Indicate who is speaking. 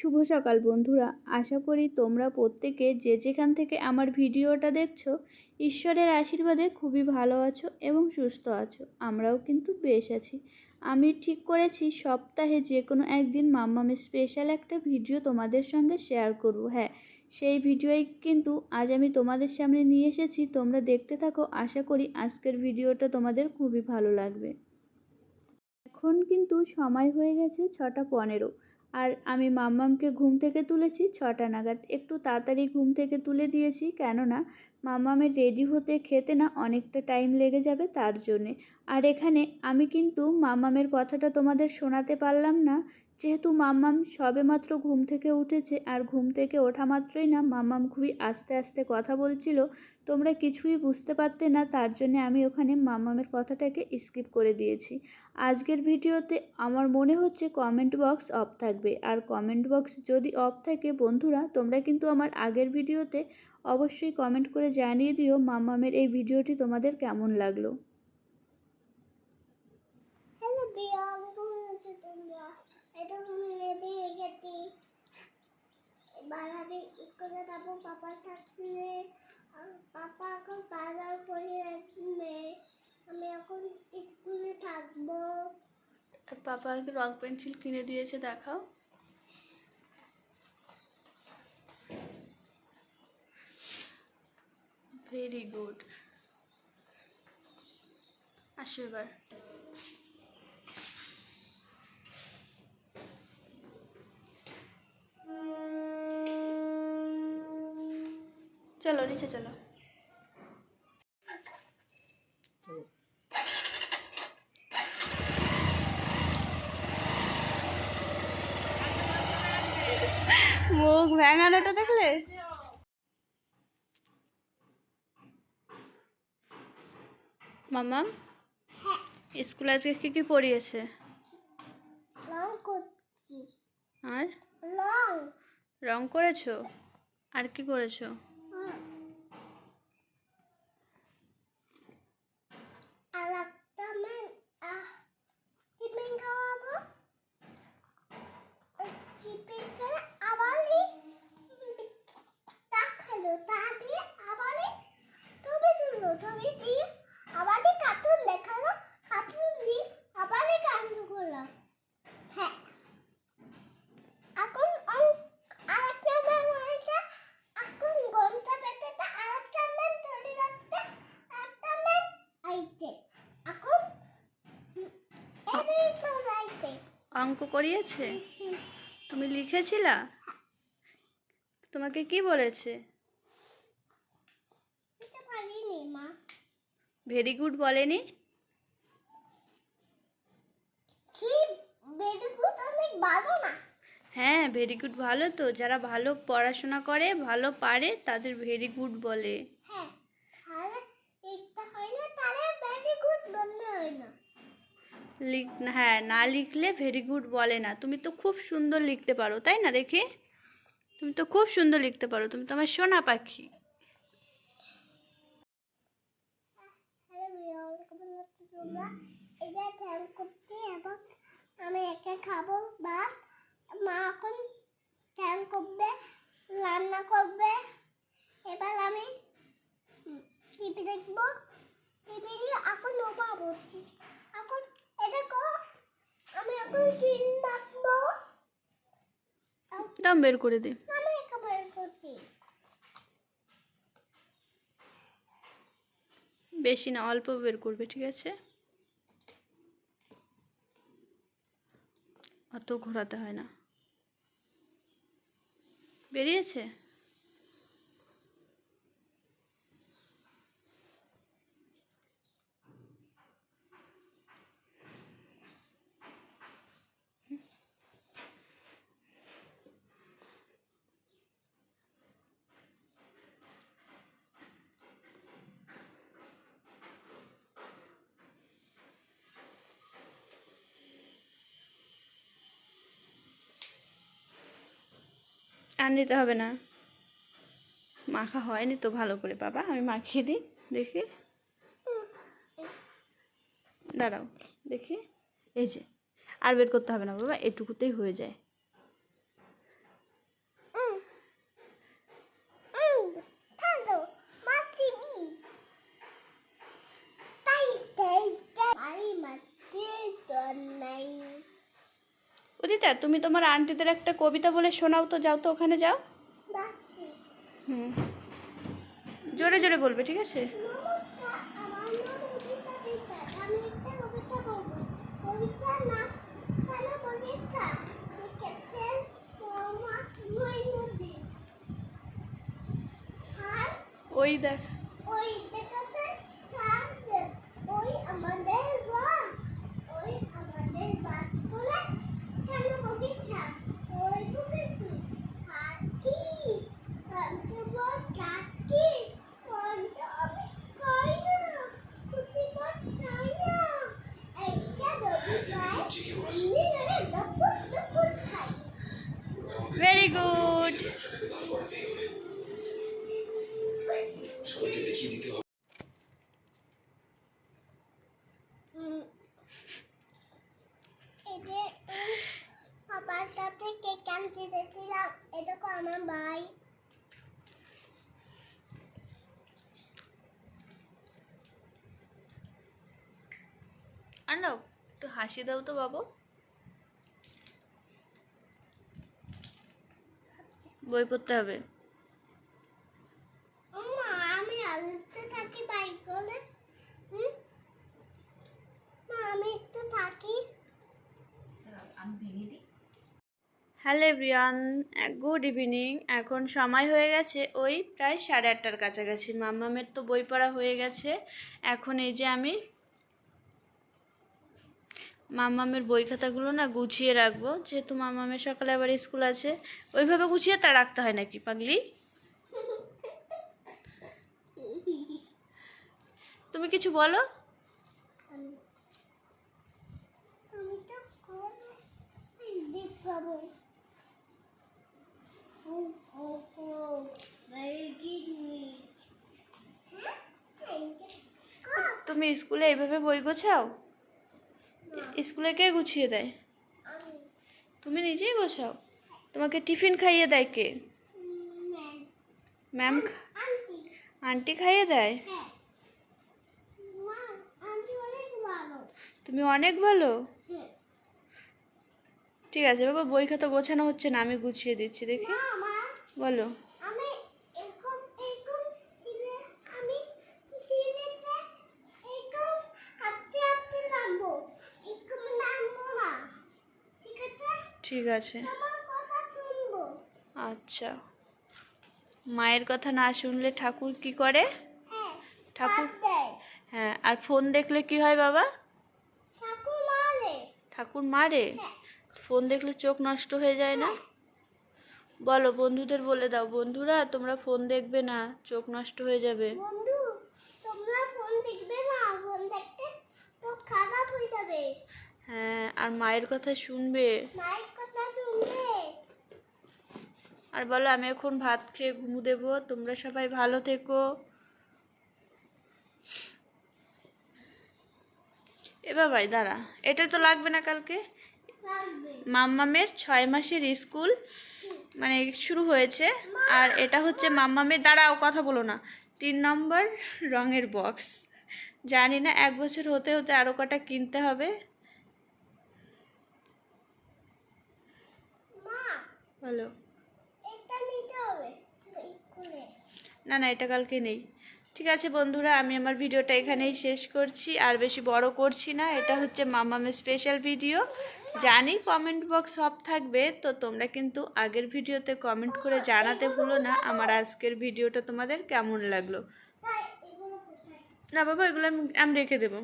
Speaker 1: শুভ সকাল বন্ধুরা। আশা করি তোমরা প্রত্যেকে যে যেখান থেকে আমার ভিডিওটা দেখছ, ঈশ্বরের আশীর্বাদে খুবই ভালো আছো এবং সুস্থ আছো। আমরাও কিন্তু বেশ আছি। আমি ঠিক করেছি, সপ্তাহে যে কোনো একদিন মাম্মামের স্পেশাল একটা ভিডিও তোমাদের সঙ্গে শেয়ার করব। হ্যাঁ সেই ভিডিওই কিন্তু আজ আমি তোমাদের সামনে নিয়ে এসেছি। তোমরা দেখতে থাকো। আশা করি আজকের ভিডিওটা তোমাদের খুবই ভালো লাগবে। এখন কিন্তু সময় হয়ে গেছে ছটা পনেরো। আর আমি মাম্মামকে ঘুম থেকে তুলেছি ছটা নাগাদ। একটু তাড়াতাড়ি ঘুম থেকে তুলে দিয়েছি, কেননা মাম্মামের রেডি হতে খেতে না অনেকটা টাইম লেগে যাবে তার জন্যে। আর এখানে আমি কিন্তু মাম্মামের কথাটা তোমাদের শোনাতে পারলাম না যেহেতু মাম্মাম সবেমাত্র ঘুম থেকে উঠেছে আর ঘুম থেকে ওঠা মাত্রই না, মাম্মাম খুবই আস্তে আস্তে কথা বলছিল, তোমরা কিছুই বুঝতে পারতে না, তার জন্য আমি ওখানে মাম্মামের কথাটাকে স্কিপ করে দিয়েছি। আজকের ভিডিওতে আমার মনে হচ্ছে কমেন্ট বক্স অফ থাকবে, আর কমেন্ট বক্স যদি অফ থাকে বন্ধুরা, তোমরা কিন্তু আমার আগের ভিডিওতে অবশ্যই কমেন্ট করে জানিয়ে দিও মাম্মামের এই ভিডিওটি তোমাদের কেমন লাগল।
Speaker 2: পাপা থাকলে পাপা এখন বাজার করে আমি এখন স্কুলে থাকব।
Speaker 1: পাপাকে রং পেন্সিল কিনে দিয়েছে, দেখাও। ভেরি গুড আসো এবার। চলো নিচে চলো। মুখ ভ্যাঙানোটা দেখলে? মামাম স্কুল আজকে কি কি পড়িয়েছে? আর?
Speaker 2: রং
Speaker 1: করেছ? আর কি করেছ
Speaker 2: আর একটা ম্যাম টিফিন খাওয়াবো টিফিন করে আবারই তা খেলো তা দিয়ে আবারই ছবি তুললো ছবি দিয়ে আবারই কার্টুন দেখাল কার্টুন দিয়ে আবারই কার্টুন করলাম হ্যাঁ এখন অঙ্ক আরেকটা ম্যাম হয়েছে এখন গন্তা পেতে আরেকটা ম্যাম চলে যাচ্ছে একটা ম্যাম আইতে এখন এবার চলে আইতে
Speaker 1: অঙ্ক করিয়েছে? তুমি লিখেছিলা? তোমাকে কি বলেছে? ভেরি গুড বলেনি?
Speaker 2: কি? বেদুকুত অনেক ভালো না।
Speaker 1: হ্যাঁ ভেরি গুড ভালো তো। যারা ভালো পড়াশোনা করে ভালো পারে তাদের ভেরি গুড বলে।
Speaker 2: হ্যাঁ আর লিখতে হয় না তাহলে ভেরি গুড বলতে হয় না
Speaker 1: লিখ হ্যাঁ না লিখলে ভেরি গুড বলে না। তুমি তো খুব সুন্দর লিখতে পারো, তাই না দেখি? তুমি তো খুব সুন্দর লিখতে পারো, তুমি তো আমার সোনা পাখি।
Speaker 2: এটা ধ্যান করতে এবং আমি একা খাব ভাত মা এখন ধ্যান করবে, রান্না করবে। এবার আমি টিভি দেখব, টিভি দিয়ে এখন ঘুমাবো এখন এটা কো আমি এখন ফিল্ম দেখব
Speaker 1: দাম বের করে দে। বেশি না, অল্প বের করবে, ঠিক আছে? অত ঘোরাতে হয় না। বেরিয়েছে? আর নিতে হবে না। মাখা হয়নি তো ভালো করে, বাবা, আমি মাখিয়ে দিই, দেখি। দাঁড়াও, দেখি। এই যে, আর বের করতে হবে না, বাবা, এটুকুতেই হয়ে যায়। তুমি তোমার আন্টিদের একটা কবিতা বলে শোনাও তো যাও তো ওখানে যাও। হুম। জোরে জোরে বলবে ঠিক আছে?
Speaker 2: ওই আমার নাম উদিতা বিশ্বাস আমি একটা কবিতা বলব কবিতার নাম কেন বগিচা লিখেছেন মোহাম্মদ মঈনুদ্দিন আর
Speaker 1: ওই দেখ
Speaker 2: ওই দেখেছে সামনে ওই আমাদের বাস ওই আমাদের বাস বলে কেন বগিচা ওই বুকে তুই থাকি কন্ট্রোল থাকি কন্ট্রোল কই না খুশি চাই না একটা দবি চাই এমনি ধরে দপুর দপুর খাই
Speaker 1: ভেরি গুড
Speaker 3: সবাইকে দেখিয়ে দিতে হবে।
Speaker 2: বাবার সাথে কেক আনতে গেছিলাম এটা তো আমার ভাই
Speaker 1: একটু হাসি দাও তো বাবু। বই পড়তে হবে।
Speaker 2: মা আমি আলুতে থাকি বাইক করে। আমি একটু থাকি।
Speaker 1: Hello everyone good evening. এখন সময় হয়ে গেছে ওই প্রায় সাড়ে আটটার কাছাকাছি। মাম্মামের তো বই পড়া হয়ে গেছে। এখন এই যে আমি মাম্মামের বই খাতাগুলো না গুছিয়ে রাখব। যেহেতু মাম্মামের সকালে আবার স্কুল আছে, ওইভাবে গুছিয়ে তা রাখতে হয় নাকি পাগলি? তুমি কিছু বলো? তুমি স্কুলে এইভাবে বই গোছাও? স্কুলে কে গুছিয়ে দেয়? তুমি নিজেই গোছাও? তোমাকে টিফিন খাইয়ে দেয় কে?
Speaker 2: ম্যাম। আন্টি।
Speaker 1: খাইয়ে দেয়?
Speaker 2: হ্যাঁ।
Speaker 1: তুমি অনেক ভালো?
Speaker 2: হ্যাঁ।
Speaker 1: ঠিক আছে বাবা বই খাতা গোছানো হচ্ছে না আমি গুছিয়ে দিচ্ছি দেখি। বলো।
Speaker 2: ঠিক আছে।
Speaker 1: আচ্ছা। মায়ের কথা না শুনলে ঠাকুর কি করে?
Speaker 2: হ্যাঁ
Speaker 1: ঠাকুর হ্যাঁ আর ফোন দেখলে কি হয় বাবা?
Speaker 2: ঠাকুর মারে। হ্যাঁ।
Speaker 1: ফোন দেখলে চোখ নষ্ট হয়ে যায় না? বলো বন্ধুদের বলে দাও। বন্ধুরা তোমরা ফোন দেখবে না চোখ নষ্ট হয়ে যাবে।
Speaker 2: বন্ধু তোমরা ফোন দেখবে না ফোন দেখতে তো খারাপ হয়ে যাবে।
Speaker 1: হ্যাঁ আর মায়ের কথা শুনবে?
Speaker 2: মায়ের কথা শুনবে
Speaker 1: আর বলো, আমি এখন ভাত খেয়ে ঘুমু দেবো। তোমরা সবাই ভালো থেকো। এ বাবাই, দাঁড়া। এটা তো লাগবে না কালকে? মাম্মামের ছয় মাসের স্কুল মানে শুরু হয়েছে। আর এটা হচ্ছে মাম্মামের, দাঁড়াও, কথা বলো না। তিন নম্বর রঙের বক্স। জানি না, এক বছর হতে হতে আরও কটা কিনতে হবে। বলো
Speaker 2: এটা নিতে হবে স্কুলে
Speaker 1: না না, এটা কালকে নেই। ঠিক আছে বন্ধুরা, আমি আমার ভিডিওটা এখানেই শেষ করছি। আর বেশি বড় করছি না, এটা হচ্ছে মামামের স্পেশাল ভিডিও জানি কমেন্ট বক্স সব থাকবে, তো তোমরা কিন্তু আগের ভিডিওতে কমেন্ট করে জানাতে ভুলো না, আমার আজকের ভিডিওটা তোমাদের কেমন লাগল। না বাবা, এগুলো আমি আমি রেখে দেবো।